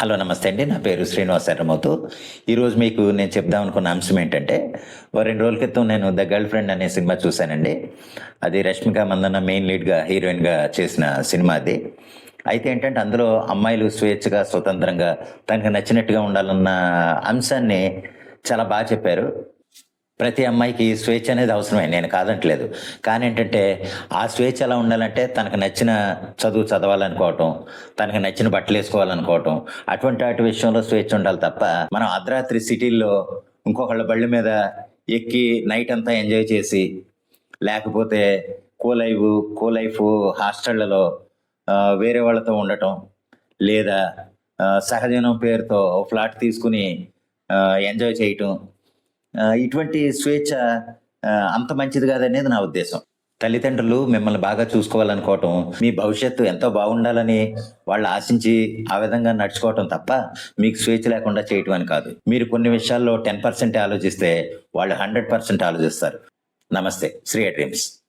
Hello నమస్తే అండి. నా పేరు శ్రీనివాస్ ఎర్రమోతు ఈరోజు మీకు నేను చెప్దాం అనుకున్న అంశం ఏంటంటే ఓ రెండు రోజుల క్రితం నేను ద గర్ల్ ఫ్రెండ్ అనే సినిమా చూశానండి. అది రష్మిక మందన్న మెయిన్ లీడ్గా హీరోయిన్గా చేసిన సినిమా అది. అయితే ఏంటంటే అందులో అమ్మాయిలు స్వేచ్ఛగా స్వతంత్రంగా తనకు నచ్చినట్టుగా ఉండాలన్న అంశాన్ని చాలా బాగా చెప్పారు. ప్రతి అమ్మాయికి స్వేచ్ఛ అనేది అవసరమే. నేను కాదంటలేదు. కానీ ఏంటంటే ఆ స్వేచ్ఛ ఎలా ఉండాలంటే తనకు నచ్చిన చదువు చదవాలనుకోవటం తనకు నచ్చిన బట్టలు వేసుకోవాలనుకోవటం అటువంటి వాటి విషయంలో స్వేచ్ఛ ఉండాలి తప్ప మనం అర్ధరాత్రి సిటీల్లో ఇంకొకళ్ళ బళ్ళ మీద ఎక్కి నైట్ అంతా ఎంజాయ్ చేసి లేకపోతే కోలైవ్ కోలైఫ్ హాస్టళ్ళలో వేరే వాళ్ళతో ఉండటం లేదా సహజనం పేరుతో ఫ్లాట్ తీసుకుని ఎంజాయ్ చేయటం ఇటువంటి స్వేచ్ఛ అంత మంచిది కాదనేది నా ఉద్దేశం. తల్లిదండ్రులు మిమ్మల్ని బాగా చూసుకోవాలనుకోవటం మీ భవిష్యత్తు ఎంతో బాగుండాలని వాళ్ళు ఆశించి ఆ విధంగా నడుచుకోవటం తప్ప మీకు స్వేచ్ఛ లేకుండా చేయటం అని కాదు. మీరు కొన్ని విషయాల్లో టెన్ పర్సెంట్ ఆలోచిస్తే వాళ్ళు హండ్రెడ్ పర్సెంట్ ఆలోచిస్తారు. నమస్తే శ్రీ డ్రీమ్స్.